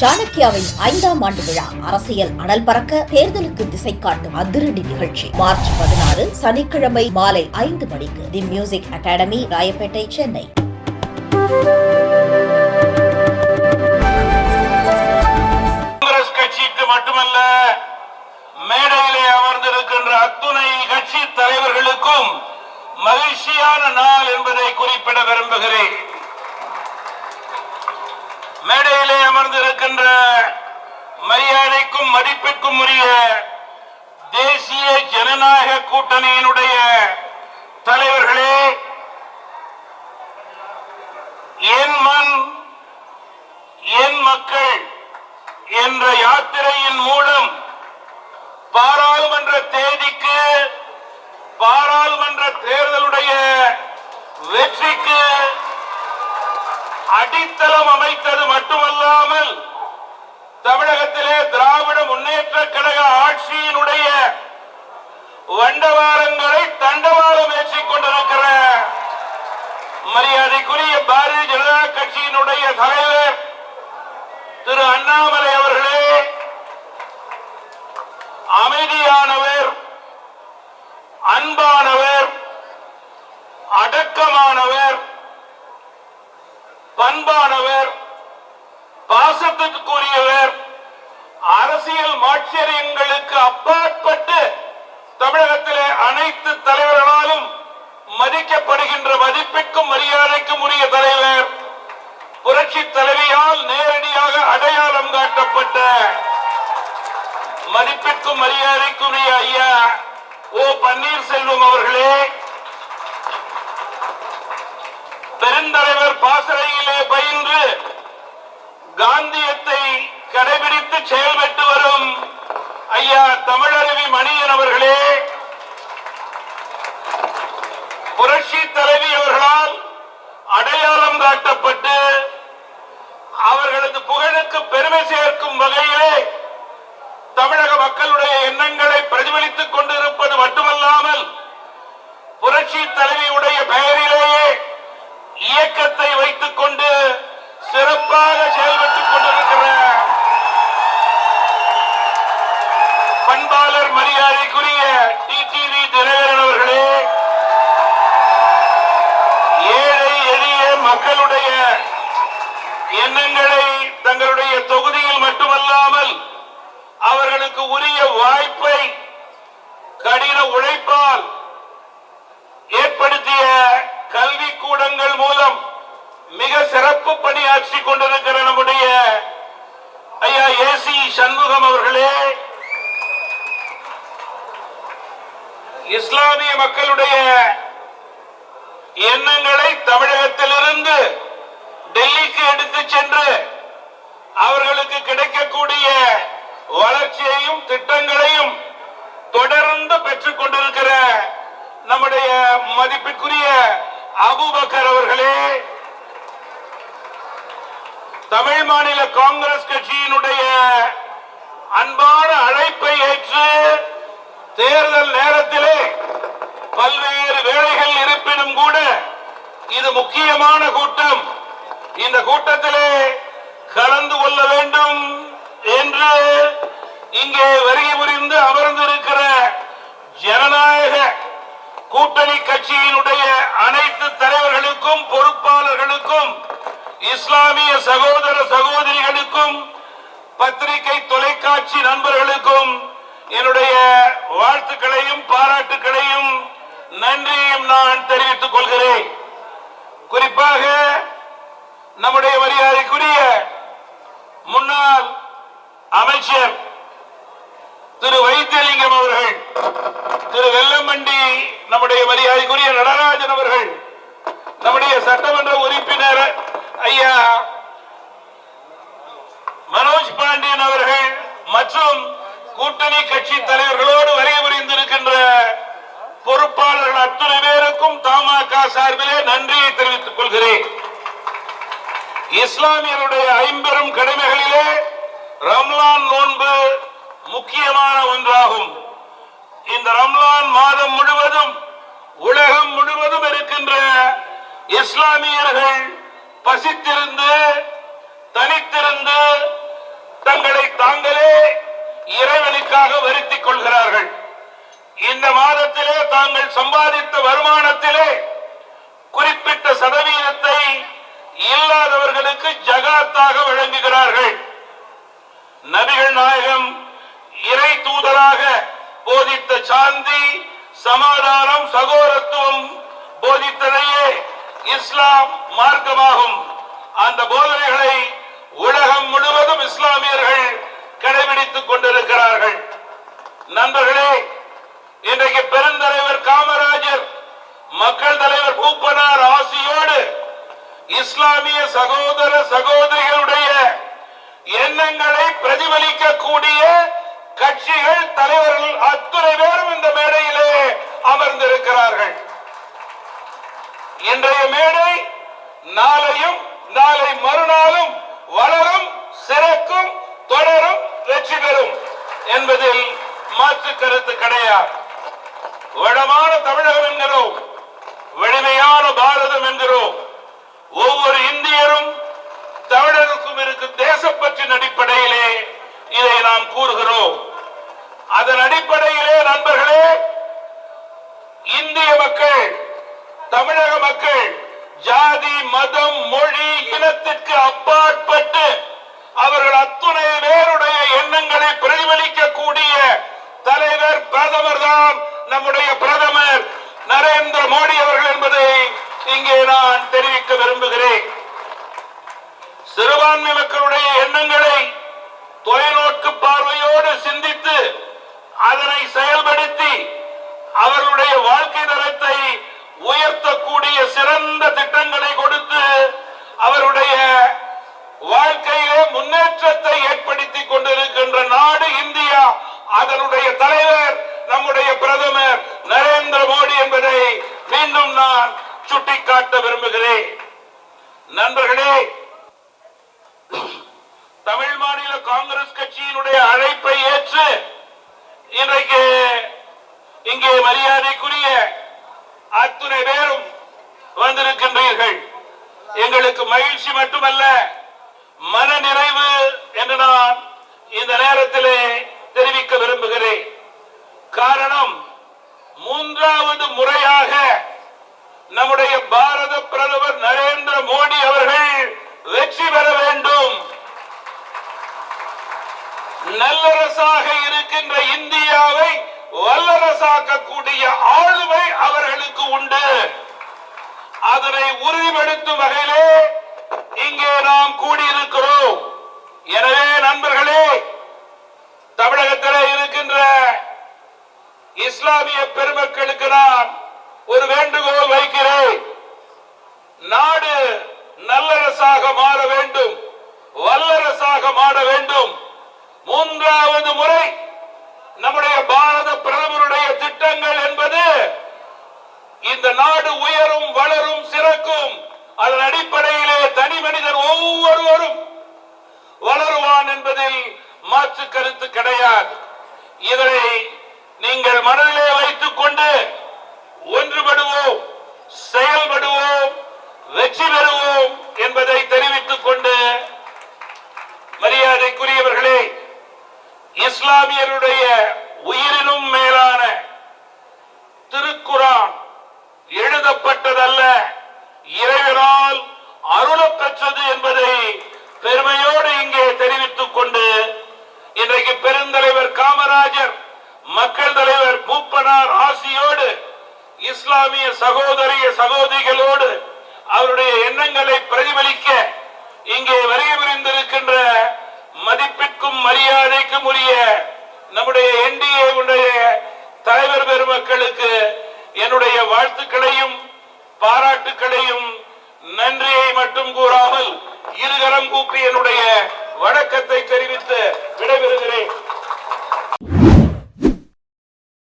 சாணக்கியாவின் ஐந்தாம் ஆண்டு விழா அரசியல் அனல் பறக்க தேர்தலுக்கு திசை காட்டும் அதிரடி நிகழ்ச்சி. மார்ச் பதினாறு சனிக்கிழமை மாலை ஐந்து மணிக்கு the music academy Royapettah Chennai. Congress கட்சிக்கு மட்டுமல்ல மேடையிலே அமர்ந்திருக்கின்ற அத்துணை கட்சி தலைவர்களுக்கும் மகிழ்ச்சியான நாள் என்பதை குறிப்பிட விரும்புகிறேன். மேடையிலே அமர்ந்திருக்கின்ற மரியாதைக்கும் மதிப்பிற்கும் உரிய தேசிய ஜனநாயக கூட்டணியினுடைய தலைவர்களே என் மண் என் மக்கள் என்ற யாத்திரையின் மூலம் பாராளுமன்ற தேதிக்கு பாராளுமன்ற தேர்தலுடைய தமிழகத்திலே திராவிட முன்னேற்ற கழக ஆட்சியினுடைய வண்டவாரங்களை தண்டவாளம் ஏற்றிக் கொண்டிருக்கிற மரியாதைக்குரிய பாரதிய ஜனதா கட்சியினுடைய தலைவர் திரு அண்ணாமலை அவர்களே அமைதியானவர் அன்பானவர் அடக்கமானவர் பண்பானவர் பாசத்துக்குரியவர் அரசியல் மாட்சியங்களுக்கு அப்பாற்பட்டு தமிழகத்திலே அனைத்து தலைவர்களாலும் மதிக்கப்படுகின்ற மதிப்பிற்கும் மரியாதைக்கும் உரிய தலைவர் புரட்சி தலைவியால் நேரடியாக அடையாளம் காட்டப்பட்ட மதிப்பிற்கும் மரியாதைக்குரிய ஐயா ஓ பன்னீர்செல்வம் அவர்களே பெருந்தலைவர் பாசறையிலே பயின்று காந்தியத்தை கடைபிடித்து செயல்பட்டு வரும் ஐயா தமிழருவி மணியன் அவர்களே புரட்சி தலைவி அவர்களால் அடையாளம் காட்டப்பட்டு அவர்களது புகழுக்கு பெருமை சேர்க்கும் வகையிலே தமிழக மக்களுடைய எண்ணங்களை பிரதிபலித்துக் கொண்டிருப்பது மட்டுமல்லாமல் புரட்சி தலைவியுடைய பெயரிலேயே இயக்கத்தை வைத்துக் கொண்டு சிறப்பாக எண்ணங்களை தங்களுடைய தொகுதியில் மட்டுமல்லாமல் அவர்களுக்கு உரிய வாய்ப்பை கடின உழைப்பால் ஏற்படுத்திய கல்வி கூடங்கள் மூலம் மிக சிறப்பு பணியாற்றி கொண்டிருக்கிற நம்முடைய ஐயா ஏசி சண்முகம் அவர்களே இஸ்லாமிய மக்களுடைய எண்ணங்களை தமிழகத்திலிருந்து டெல்லிக்கு எடுத்து சென்று அவர்களுக்கு கிடைக்கக்கூடிய வளர்ச்சியையும் திட்டங்களையும் தொடர்ந்து பெற்றுக் கொண்டிருக்கிற நம்முடைய மதிப்பிற்குரிய அபுபக்கர் அவர்களே தமிழ் மாநில காங்கிரஸ் கட்சியினுடைய அன்பான அழைப்பை ஏற்று தேர்தல் நேரத்திலே பல்வேறு வேலைகள் இருப்பினும் கூட இது முக்கியமான கூட்டம். இந்த கூட்டத்திலே கலந்து கொள்ள வேண்டும் என்று இங்கே வருகை புரிந்து அமர்ந்திருக்கிற ஜனநாயக கூட்டணி கட்சியினுடைய அனைத்து தலைவர்களுக்கும் பொறுப்பாளர்களுக்கும் இஸ்லாமிய சகோதர சகோதரிகளுக்கும் பத்திரிகை தொலைக்காட்சி நண்பர்களுக்கும் என்னுடைய வாழ்த்துக்களையும் பாராட்டுக்களையும் நன்றியையும் நான் தெரிவித்துக் கொள்கிறேன். குறிப்பாக நம்முடைய மரியாதைக்குரிய முன்னாள் அமைச்சர் திரு வைத்தியலிங்கம் அவர்கள் திரு வெல்லமண்டி நம்முடைய மரியாதைக்குரிய நடராஜன் அவர்கள் நம்முடைய சட்டமன்ற உறுப்பினர் ஐயா மனோஜ் பாண்டியன் அவர்கள் மற்றும் கூட்டணி கட்சி தலைவர்களோடு வரைய புரிந்திருக்கின்ற பொறுப்பாளர்கள் அத்தனை பேருக்கும் தமாக சார்பிலே நன்றியை தெரிவித்துக் கொள்கிறேன். இஸ்லாமியருடைய ஐம்பெரும் கடமைகளிலே ரம்லான் நோன்பு முக்கியமான ஒன்றாகும். இந்த ரம்லான் மாதம் முழுவதும் உலகம் முழுவதும் இருக்கின்ற இஸ்லாமியர்கள் பசித்திருந்து தனித்திருந்து தங்களை தாங்களே இறைவனுக்காக வருத்திக் கொள்கிறார்கள். இந்த மாதத்திலே தாங்கள் சம்பாதித்த வருமானத்திலே குறிப்பிட்ட சதவீதத்தை இல்லாதவர்களுக்கு ஜகாத்தாக வழங்குகிறார்கள் நபிகள் நாயகம் இறை தூதராக போதித்த சாந்தி சமாதானம் சகோதரத்துவம் போதித்ததையே இஸ்லாம் மார்க்கமாகும். அந்த போதனைகளை உலகம் முழுவதும் இஸ்லாமியர்கள் கடைபிடித்துக் கொண்டிருக்கிறார்கள். நண்பர்களே இன்றைக்கு பெருந்தலைவர் காமராஜர் மக்கள் தலைவர் பூப்பனார் ஆசியோடு இஸ்லாமிய சகோதர சகோதரிகளுடைய எண்ணங்களை பிரதிபலிக்கக்கூடிய கட்சிகள் தலைவர்கள் அத்துணை பேரும் இந்த மேடையிலே அமர்ந்திருக்கிறார்கள். இன்றைய மேடை நாளையும் நாளை மறுநாளும் வளரும் சிறக்கும் தொடரும் வெற்றி பெறும் என்பதில் மாற்று கருத்து கிடையாது. வளமான தமிழகம் என்கிறோம். வலிமையான பாரதம் என்கிறோம். ஒவ்வொரு இந்தியரும் தமிழருக்கும் இருக்கும் தேசப்பற்றின் அடிப்படையிலே இதை நாம் கூறுகிறோம். அதன் அடிப்படையிலே நண்பர்களே இந்திய மக்கள் தமிழக மக்கள் ஜாதி மதம் மொழி இனத்திற்கு அப்பாற்பட்டு அவர்கள் அத்துணை பேருடைய எண்ணங்களை பிரதிபலிக்கக்கூடிய தலைவர் பிரதமர் தான் நம்முடைய பிரதமர் நரேந்திர மோடி இங்கே நான் தெரிவிக்க விரும்புகிறேன். சிறுபான்மை மக்களுடைய எண்ணங்களை தொலைநோக்கு பார்வையோடு சிந்தித்து அதனை செயல்படுத்தி அவர்களுடைய வாழ்க்கை தரத்தை உயர்த்தக்கூடிய சிறந்த திட்டங்களை கொடுத்து அவருடைய வாழ்க்கையிலே முன்னேற்றத்தை ஏற்படுத்தி கொண்டிருக்கின்ற நாடு இந்தியா அதனுடைய தலைவர் நம்முடைய பிரதமர் நரேந்திர மோடி என்பதை மீண்டும் நான் சுட்டிக்காட்ட விரும்புகிறேன். நண்பர்களே தமிழ் மாநில காங்கிரஸ் கட்சியினுடைய அழைப்பை ஏற்று இன்றைக்கு இங்கே மரியாதைக்குரிய அத்துணை பேரும் வந்திருக்கின்றீர்கள். எங்களுக்கு மகிழ்ச்சி மட்டுமல்ல மன நிறைவு என்று நான் இந்த நேரத்திலே தெரிவிக்க விரும்புகிறேன். காரணம் மூன்றாவது முறையாக நம்முடைய பாரத பிரதமர் நரேந்திர மோடி அவர்கள் வெற்றி பெற வேண்டும். நல்லரசாக இருக்கின்ற இந்தியாவை வல்லரசாக்கக்கூடிய ஆளுமை அவர்களுக்கு உண்டு. அதனை உறுதிப்படுத்தும் வகையிலே இங்கே நாம் கூடியிருக்கிறோம். எனவே நண்பர்களே தமிழகத்தில் இருக்கின்ற இஸ்லாமிய பெருமக்களுக்கு நான் ஒரு வேண்டுகோள் வைக்கிறேன். நாடு நல்லரசாக மாற வேண்டும். வல்லரசாக மாற வேண்டும். மூன்றாவது முறை நம்முடைய பாரத பிரதமருடைய திட்டங்கள் என்பது இந்த நாடு உயரும் வளரும் சிறக்கும். அதன் அடிப்படையிலே தனி மனிதர் ஒவ்வொருவரும் வளருவான் என்பதில் மாற்று கருத்து கிடையாது. இதனை நீங்கள் மனதிலே வைத்துக் கொண்டு ஒன்றுபடுவோம் செயல்படுவோம் வெற்றி பெறுவோம் என்பதை தெரிவித்துக் கொண்டு மரியாதைக்குரியவர்களே இஸ்லாமியருடைய உயிரினும் மேலான திருக்குறான் எழுதப்பட்டதல்ல. இறைவனால் அருளப்பெற்றது என்பதை பெருமையோடு இங்கே தெரிவித்துக் கொண்டு இன்றைக்கு பெருந்தலைவர் காமராஜர் மக்கள் தலைவர் மூப்பனார் ஆசியோடு இஸ்லாமிய சகோதரிய சகோதரிகளோடு அவருடைய எண்ணங்களை பிரதிபலிக்க இங்கே வருகை புரிந்திருக்கின்ற மதிப்பிற்கும் மரியாதைக்கும் உரிய நம்முடைய என்டிஏ உடைய தலைவர் பெருமக்களுக்கு என்னுடைய வாழ்த்துக்களையும் பாராட்டுக்களையும் நன்றியை மட்டும் கூறாமல் இருகரம் கூப்பி என்னுடைய வணக்கத்தை தெரிவித்து விடைபெறுகிறேன்.